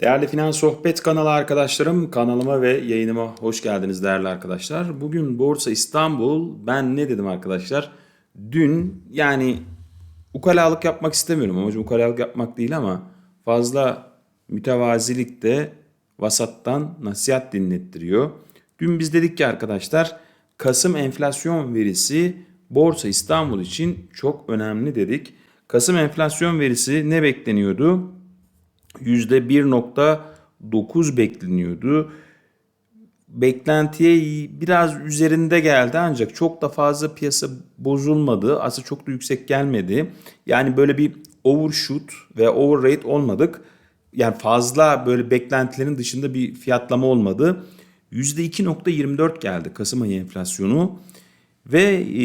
Değerli Finans Sohbet kanalı arkadaşlarım, kanalıma ve yayınıma hoş geldiniz değerli arkadaşlar. Bugün Borsa İstanbul, ben ne dedim arkadaşlar? Dün yani ukalalık yapmak istemiyorum, amacım ukalalık yapmak değil ama fazla mütevazilik de vasattan nasihat dinlettiriyor. Dün biz dedik ki arkadaşlar, Kasım enflasyon verisi Borsa İstanbul için çok önemli dedik. Kasım enflasyon verisi ne bekleniyordu? %1.9 bekleniyordu. Beklentiye biraz üzerinde geldi ancak çok da fazla piyasa bozulmadı. Aslında çok da yüksek gelmedi. Yani böyle bir overshoot ve overrate olmadık. Yani fazla böyle beklentilerin dışında bir fiyatlama olmadı. %2.24 geldi Kasım ayı enflasyonu. Ve e,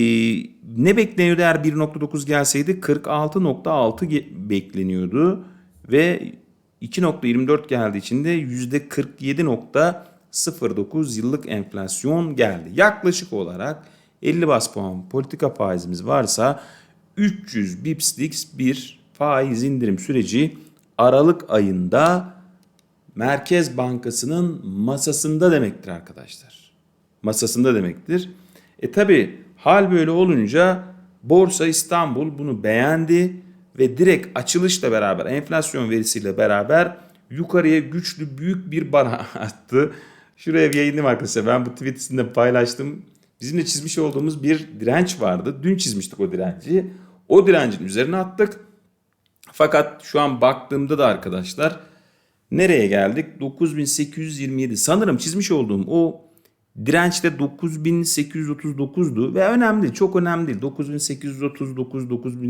ne bekleniyordu eğer 1.9 gelseydi? 46.6 ge- bekleniyordu. Ve 2.24 geldiği için de %47.09 yıllık enflasyon geldi. Yaklaşık olarak 50 bas puan politika faizimiz varsa 300 bipslik bir faiz indirim süreci Aralık ayında Merkez Bankası'nın masasında demektir arkadaşlar. Masasında demektir. E tabi hal böyle olunca Borsa İstanbul bunu beğendi ve direkt açılışla beraber enflasyon verisiyle beraber yukarıya güçlü büyük bir bana attı. Şuraya bir yayınlayayım arkadaşlar. Ben bu tweetisinde paylaştım. Bizim de çizmiş olduğumuz bir direnç vardı. Dün çizmiştik o direnci. O direncin üzerine attık. Fakat şu an baktığımda da arkadaşlar nereye geldik? 9827. Sanırım çizmiş olduğum o dirençte 9839'du ve önemli çok önemli değil. 9839,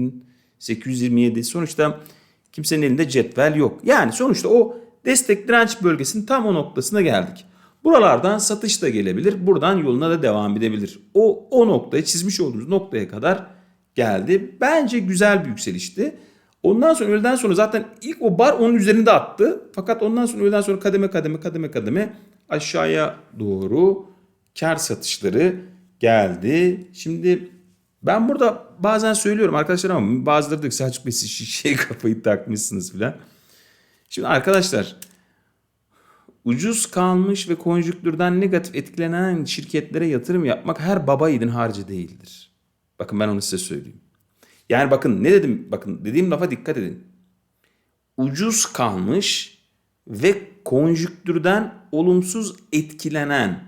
9827 sonuçta kimsenin elinde cetvel yok. Yani sonuçta o destek direnç bölgesinin tam o noktasına geldik. Buralardan satış da gelebilir. Buradan yoluna da devam edebilir. O, o noktaya çizmiş olduğumuz noktaya kadar geldi. Bence güzel bir yükselişti. Ondan sonra öğleden sonra zaten ilk o bar onun üzerinde attı. Fakat ondan sonra öğleden sonra kademe kademe kademe kademe aşağıya doğru kar satışları geldi. Şimdi ben burada bazen söylüyorum arkadaşlar ama bazıları diyor Selçuk Bey siz şişeye kafayı takmışsınız filan. Şimdi arkadaşlar ucuz kalmış ve konjüktürden negatif etkilenen şirketlere yatırım yapmak her baba yiğidin harcı değildir. Bakın ben onu size söyleyeyim. Yani bakın ne dedim? Bakın dediğim lafa dikkat edin. Ucuz kalmış ve konjüktürden olumsuz etkilenen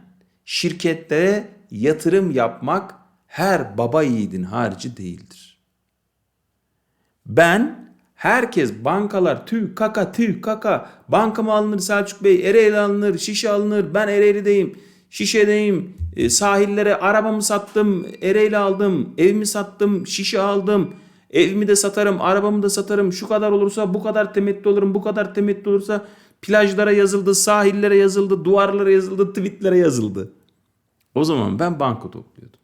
şirketlere yatırım yapmak her baba yiğidin harcı değildir. Ben herkes bankalar tüy kaka tüy kaka banka mı alınır Selçuk Bey Ereğli alınır şişe alınır ben Ereğli'deyim şişedeyim e, sahillere arabamı sattım Ereğli aldım evimi sattım şişe aldım evimi de satarım arabamı da satarım şu kadar olursa bu kadar temettü olurum bu kadar temettü olursa plajlara yazıldı sahillere yazıldı duvarlara yazıldı tweetlere yazıldı. O zaman ben banka topluyordum.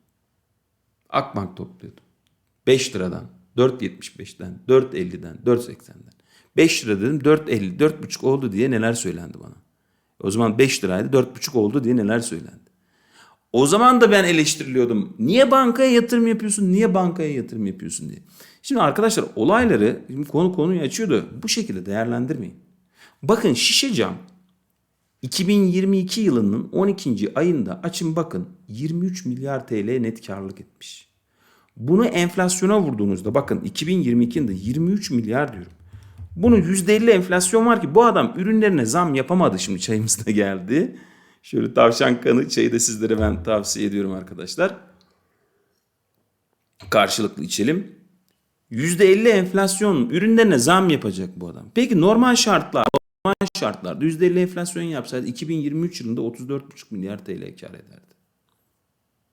Akbank topluyordum. 5 liradan, 4.75'ten, 4.50'den, 4.80'den. 5 lira dedim 4.50, 4.5 oldu diye neler söylendi bana. O zaman 5 liraydı 4.5 oldu diye neler söylendi. O zaman da ben eleştiriliyordum. Niye bankaya yatırım yapıyorsun? Niye bankaya yatırım yapıyorsun diye. Şimdi arkadaşlar olayları şimdi konu konuyu açıyordu. Bu şekilde değerlendirmeyin. Bakın şişe cam 2022 yılının 12. ayında açın bakın 23 milyar TL net karlılık etmiş. Bunu enflasyona vurduğunuzda bakın 2022'de 23 milyar diyorum. Bunun %50 enflasyon var ki bu adam ürünlerine zam yapamadı şimdi çayımız da geldi. Şöyle tavşan kanı çayı da sizlere ben tavsiye ediyorum arkadaşlar. Karşılıklı içelim. %50 enflasyon ürünlerine zam yapacak bu adam. Peki normal şartlar şartlarda %50 enflasyon yapsaydı 2023 yılında 34,5 milyar TL kar ederdi.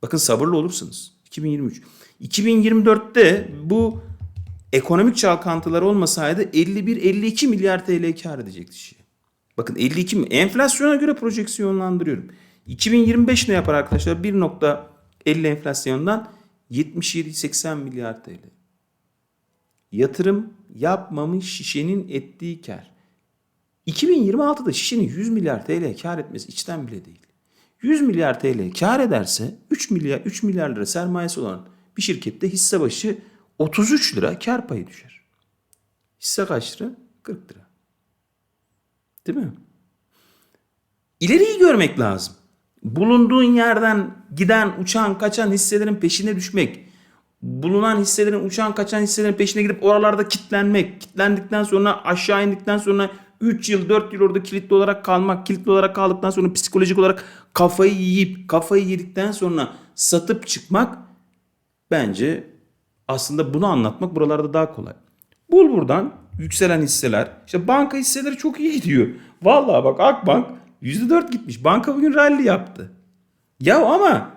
Bakın sabırlı olursunuz. 2023. 2024'te bu ekonomik çalkantılar olmasaydı 51-52 milyar TL kar edecekti şey. Bakın 52 mi? Enflasyona göre projeksiyonlandırıyorum. 2025 ne yapar arkadaşlar? 1.50 enflasyondan 77-80 milyar TL. Yatırım yapmamış şişenin ettiği kar. 2026'da şişenin 100 milyar TL kar etmesi içten bile değil. 100 milyar TL kar ederse 3 milyar 3 milyar lira sermayesi olan bir şirkette hisse başı 33 lira kar payı düşer. Hisse kaç lira? 40 lira. Değil mi? İleriyi görmek lazım. Bulunduğun yerden giden, uçan, kaçan hisselerin peşine düşmek. Bulunan hisselerin, uçan, kaçan hisselerin peşine gidip oralarda kitlenmek. Kitlendikten sonra aşağı indikten sonra 3 yıl, 4 yıl orada kilitli olarak kalmak. Kilitli olarak kaldıktan sonra psikolojik olarak kafayı yiyip, kafayı yedikten sonra satıp çıkmak bence aslında bunu anlatmak buralarda daha kolay. Bul buradan yükselen hisseler. İşte banka hisseleri çok iyi gidiyor. Vallahi bak Akbank %4 gitmiş. Banka bugün rally yaptı. Ya ama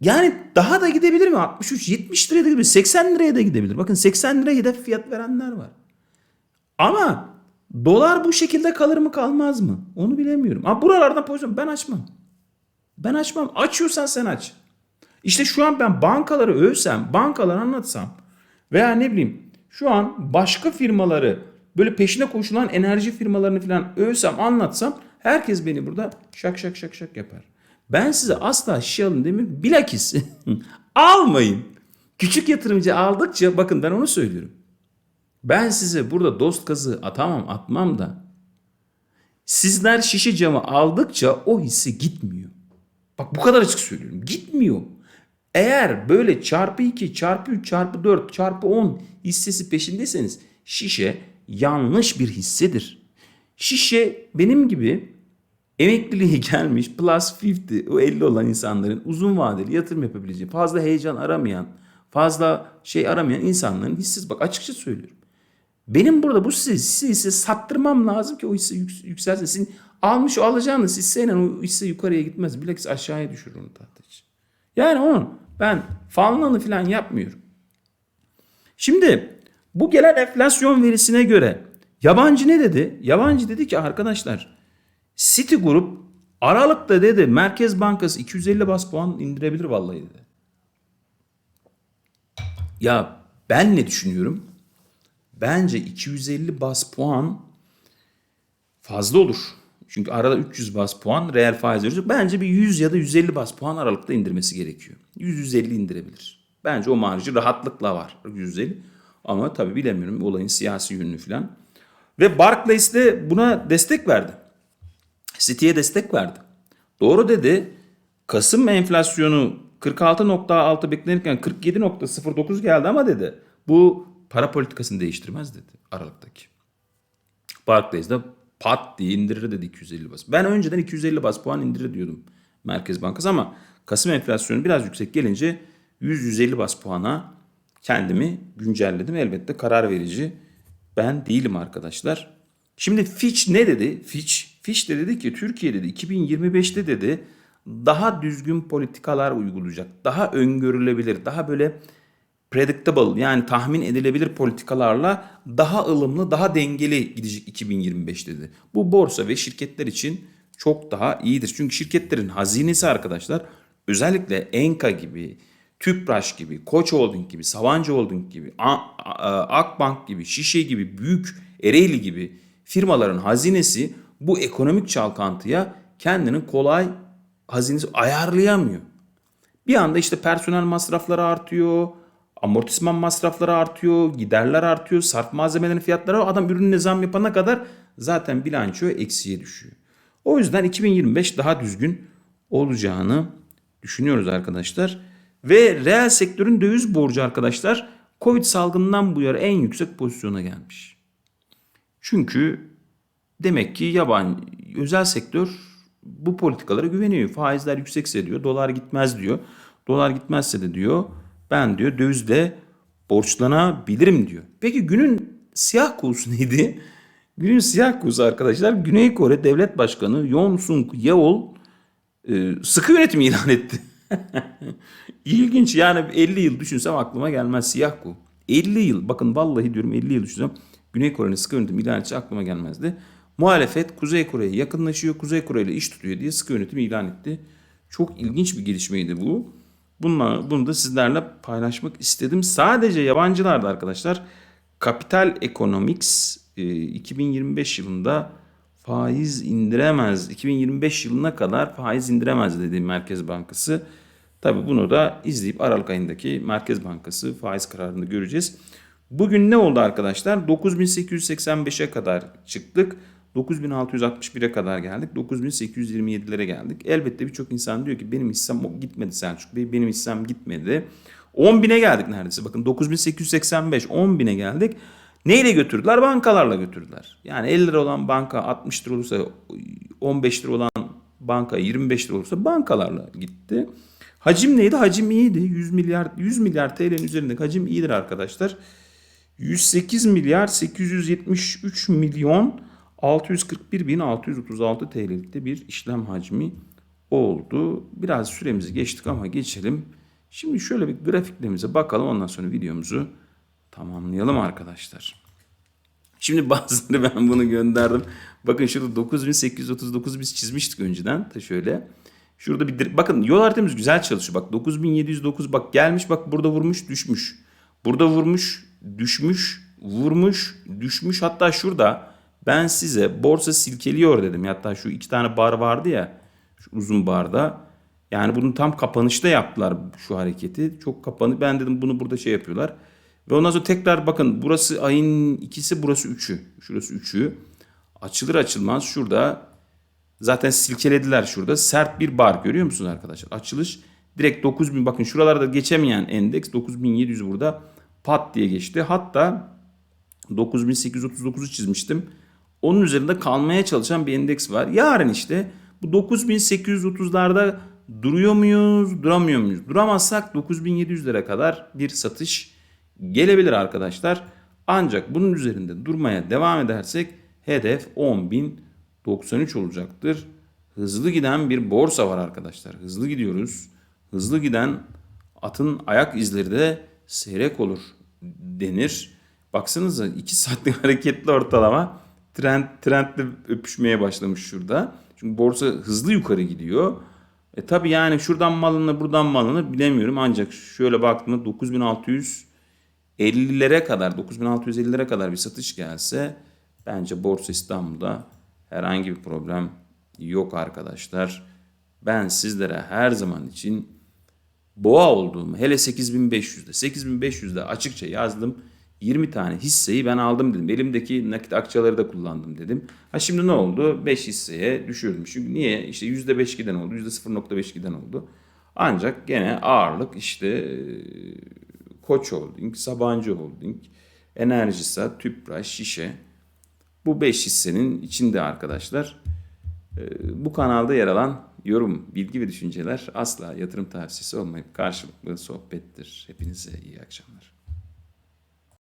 yani daha da gidebilir mi? 63, 70 liraya da gidebilir. 80 liraya da gidebilir. Bakın 80 liraya hedef fiyat verenler var. Ama dolar bu şekilde kalır mı kalmaz mı? Onu bilemiyorum. Ama buralardan pozisyon ben açmam. Ben açmam. Açıyorsan sen aç. İşte şu an ben bankaları övsem, bankaları anlatsam veya ne bileyim şu an başka firmaları böyle peşine koşulan enerji firmalarını falan övsem, anlatsam herkes beni burada şak şak şak şak yapar. Ben size asla şişe alın demiyorum. Bilakis almayın. Küçük yatırımcı aldıkça bakın ben onu söylüyorum. Ben size burada dost kazığı atamam atmam da sizler şişe camı aldıkça o hissi gitmiyor. Bak bu kadar açık söylüyorum. Gitmiyor. Eğer böyle çarpı 2, çarpı 3, çarpı 4, çarpı 10 hissesi peşindeyseniz şişe yanlış bir hissedir. Şişe benim gibi emekliliğe gelmiş plus 50 o 50 olan insanların uzun vadeli yatırım yapabileceği fazla heyecan aramayan fazla şey aramayan insanların hissiz bak açıkça söylüyorum. Benim burada bu hisse, hisse sattırmam lazım ki o hisse yük, yükselsin. Almış o alacağınız hisseyle o hisse yukarıya gitmez. Bilakis aşağıya düşürür onu tahta. Yani onun ben fanlanı falan yapmıyorum. Şimdi bu gelen enflasyon verisine göre yabancı ne dedi? Yabancı dedi ki arkadaşlar Citigroup Aralık'ta dedi Merkez Bankası 250 bas puan indirebilir vallahi dedi. Ya ben ne düşünüyorum? Bence 250 bas puan fazla olur. Çünkü arada 300 bas puan reel faiz veriyoruz. Bence bir 100 ya da 150 bas puan aralıkta indirmesi gerekiyor. 100-150 indirebilir. Bence o marjı rahatlıkla var 150. Ama tabii bilemiyorum olayın siyasi yönünü falan. Ve Barclays de buna destek verdi. City'ye destek verdi. Doğru dedi. Kasım enflasyonu 46.6 beklenirken 47.09 geldi ama dedi. Bu para politikasını değiştirmez dedi Aralık'taki. Barclays de pat diye indirir dedi 250 bas. Ben önceden 250 bas puan indirir diyordum Merkez Bankası ama Kasım enflasyonu biraz yüksek gelince 100-150 bas puana kendimi güncelledim. Elbette karar verici ben değilim arkadaşlar. Şimdi Fitch ne dedi? Fitch, Fitch de dedi ki Türkiye dedi 2025'te dedi daha düzgün politikalar uygulayacak. Daha öngörülebilir, daha böyle predictable yani tahmin edilebilir politikalarla daha ılımlı, daha dengeli gidecek 2025 dedi. Bu borsa ve şirketler için çok daha iyidir. Çünkü şirketlerin hazinesi arkadaşlar özellikle Enka gibi, Tüpraş gibi, Koç Holding gibi, Sabancı Holding gibi, Akbank gibi, Şişe gibi, Büyük Ereğli gibi firmaların hazinesi bu ekonomik çalkantıya kendini kolay hazinesi ayarlayamıyor. Bir anda işte personel masrafları artıyor, amortisman masrafları artıyor, giderler artıyor, sarf malzemelerin fiyatları adam ürününe zam yapana kadar zaten bilanço eksiye düşüyor. O yüzden 2025 daha düzgün olacağını düşünüyoruz arkadaşlar. Ve reel sektörün döviz borcu arkadaşlar Covid salgından bu yana en yüksek pozisyona gelmiş. Çünkü demek ki yabancı özel sektör bu politikalara güveniyor. Faizler yüksekse diyor, dolar gitmez diyor. Dolar gitmezse de diyor ben diyor dövizle borçlanabilirim diyor. Peki günün siyah kuğusu neydi? Günün siyah kuğusu arkadaşlar Güney Kore Devlet Başkanı Yoon Suk Yeol e, sıkı yönetim ilan etti. İlginç yani 50 yıl düşünsem aklıma gelmez siyah kuğu. 50 yıl bakın vallahi diyorum 50 yıl düşünsem Güney Kore'nin sıkı yönetim ilan etsi aklıma gelmezdi. Muhalefet Kuzey Kore'ye yakınlaşıyor, Kuzey Kore ile iş tutuyor diye sıkı yönetim ilan etti. Çok ilginç bir gelişmeydi bu. Bununla, bunu da sizlerle paylaşmak istedim. Sadece yabancılarda arkadaşlar Capital Economics 2025 yılında faiz indiremez. 2025 yılına kadar faiz indiremez dedi Merkez Bankası. Tabi bunu da izleyip Aralık ayındaki Merkez Bankası faiz kararını göreceğiz. Bugün ne oldu arkadaşlar? 9885'e kadar çıktık. 9661'e kadar geldik. 9827'lere geldik. Elbette birçok insan diyor ki benim hissem gitmedi Selçuk Bey. Benim hissem gitmedi. 10.000'e geldik neredeyse. Bakın 9885 10.000'e geldik. Neyle götürdüler? Bankalarla götürdüler. Yani 50 lira olan banka 60 lira olursa 15 lira olan banka 25 lira olursa bankalarla gitti. Hacim neydi? Hacim iyiydi. 100 milyar 100 milyar TL'nin üzerindeki hacim iyidir arkadaşlar. 108 milyar 873 milyon 641 bin 636 TL'likte bir işlem hacmi oldu. Biraz süremizi geçtik ama geçelim. Şimdi şöyle bir grafiklerimize bakalım ondan sonra videomuzu tamamlayalım arkadaşlar. Şimdi bazıları ben bunu gönderdim. Bakın şurada 9839 biz çizmiştik önceden. Ta şöyle. Şurada bir bakın yol haritamız güzel çalışıyor. Bak 9709 bak gelmiş bak burada vurmuş düşmüş. Burada vurmuş düşmüş vurmuş düşmüş hatta şurada ben size borsa silkeliyor dedim. Hatta şu iki tane bar vardı ya şu uzun barda. Yani bunun tam kapanışta yaptılar şu hareketi. Çok kapanı. Ben dedim bunu burada şey yapıyorlar. Ve ondan sonra tekrar bakın burası ayın ikisi burası üçü. Şurası üçü. Açılır açılmaz şurada zaten silkelediler şurada. Sert bir bar görüyor musunuz arkadaşlar? Açılış direkt 9000 bakın şuralarda geçemeyen endeks 9700 burada pat diye geçti. Hatta 9839'u çizmiştim. Onun üzerinde kalmaya çalışan bir endeks var. Yarın işte bu 9830'larda duruyor muyuz, duramıyor muyuz? Duramazsak 9700'lere kadar bir satış gelebilir arkadaşlar. Ancak bunun üzerinde durmaya devam edersek hedef 10.093 olacaktır. Hızlı giden bir borsa var arkadaşlar. Hızlı gidiyoruz. Hızlı giden atın ayak izleri de seyrek olur denir. Baksanıza 2 saatlik hareketli ortalama trend trendle öpüşmeye başlamış şurada. Çünkü borsa hızlı yukarı gidiyor. E tabi yani şuradan mal alınır buradan mal alınır bilemiyorum. Ancak şöyle baktığımda 9650'lere kadar 9650'lere kadar bir satış gelse bence Borsa İstanbul'da herhangi bir problem yok arkadaşlar. Ben sizlere her zaman için boğa olduğumu hele 8500'de 8500'de açıkça yazdım. 20 tane hisseyi ben aldım dedim. Elimdeki nakit akçaları da kullandım dedim. Ha şimdi ne oldu? 5 hisseye düşürdüm. Çünkü niye? İşte %5 giden oldu. %0.5 giden oldu. Ancak gene ağırlık işte e, Koç Holding, Sabancı Holding, Enerjisa, Tüpraş, Şişe. Bu 5 hissenin içinde arkadaşlar. E, Bu kanalda yer alan yorum, bilgi ve düşünceler asla yatırım tavsiyesi olmayıp karşılıklı sohbettir. Hepinize iyi akşamlar.